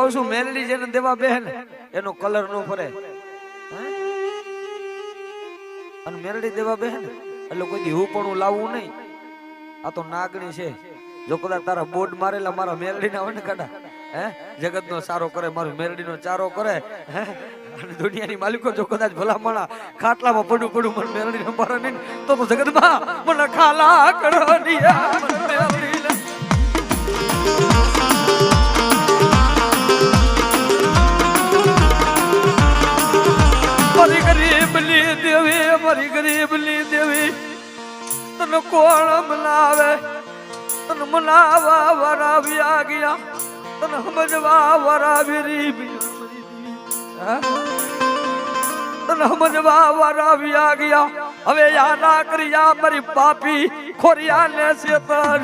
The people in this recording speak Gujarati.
કહું છું મેલડી જેને દેવા બેન એનો કલર નો ફરે. અને મેલડી દેવા બેન એટલે કોઈ દી હું લાવવું નહીં. આ તો નાગણી છે. જો કદાચ તારા બોર્ડ મારેલા મારા મેલડી ના ને કાઢા હે? જગત નો સારો કરે, મારું મેલડી નો ચારો કરે, હે? અને દુનિયાની માલિકો જો કદાચ ભલામણા ખાટલામાં પડું પડું, મને મેલડી નો મારા નહીં તો જગતમાં મને ખાલા કરો દિયા મારી ગરીબની દેવી, અમારી ગરીબની દેવી, તને કોણ મનાવે? તને મનાવા વરાવ્યા ગયા, તને સમજવા વરાવી રીબી? તને સમજવા આ ગયા. હવે યાદ કર્યા મારી પાપી ખોરિયા ને શેતર